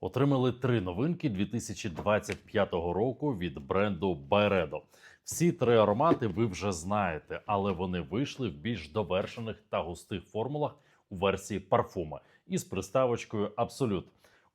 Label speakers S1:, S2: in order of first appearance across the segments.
S1: Отримали три новинки 2025 року від бренду Байредо. Всі три аромати ви вже знаєте, але вони вийшли в більш довершених та густих формулах у версії парфума із приставочкою Абсолют.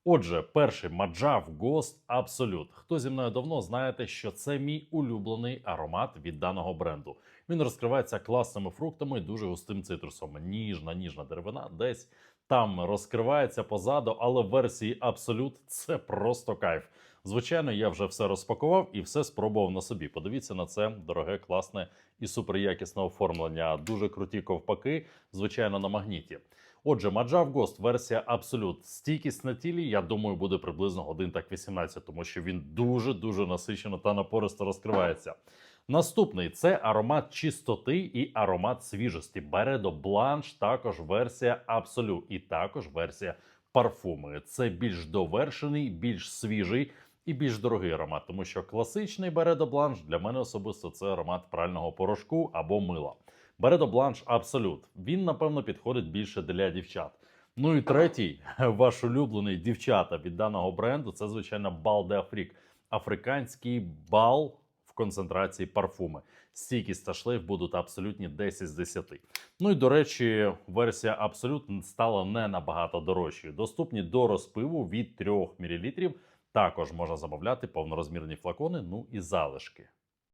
S1: Отже, перший Маджав Ghost Absolute. Хто зі мною давно знаєте, що це мій улюблений аромат від даного бренду. Він розкривається класними фруктами і дуже густим цитрусом. Ніжна, ніжна деревина десь там розкривається позаду, але в версії Absolute це просто кайф. Звичайно, я вже все розпакував і все спробував на собі. Подивіться на це дороге, класне і суперякісне оформлення. Дуже круті ковпаки, звичайно, на магніті. Отже, Маджав Ghost версія Absolute. Стійкість на тілі, я думаю, буде приблизно годин так 18, тому що він дуже дуже насичено та напористо розкривається. Наступний це аромат чистоти і аромат свіжості. Бередо Бланш, також версія Absolute і також версія парфуми. Це більш довершений, більш свіжий і більш дорогий аромат, тому що класичний Бередо Бланш для мене особисто це аромат прального порошку або мила. Бередо Бланш Absolute. Він, напевно, підходить більше для дівчат. Ну і третій, ваш улюблений дівчата від даного бренду, це, звичайно, Бал де Афрік. Африканський бал концентрації парфуми. Стійкість та шлейф будуть абсолютні 10 з 10. Ну і до речі, версія абсолют стала не набагато дорожчою. Доступні до розпиву від 3 мл. Також можна замовляти повнорозмірні флакони, ну і залишки.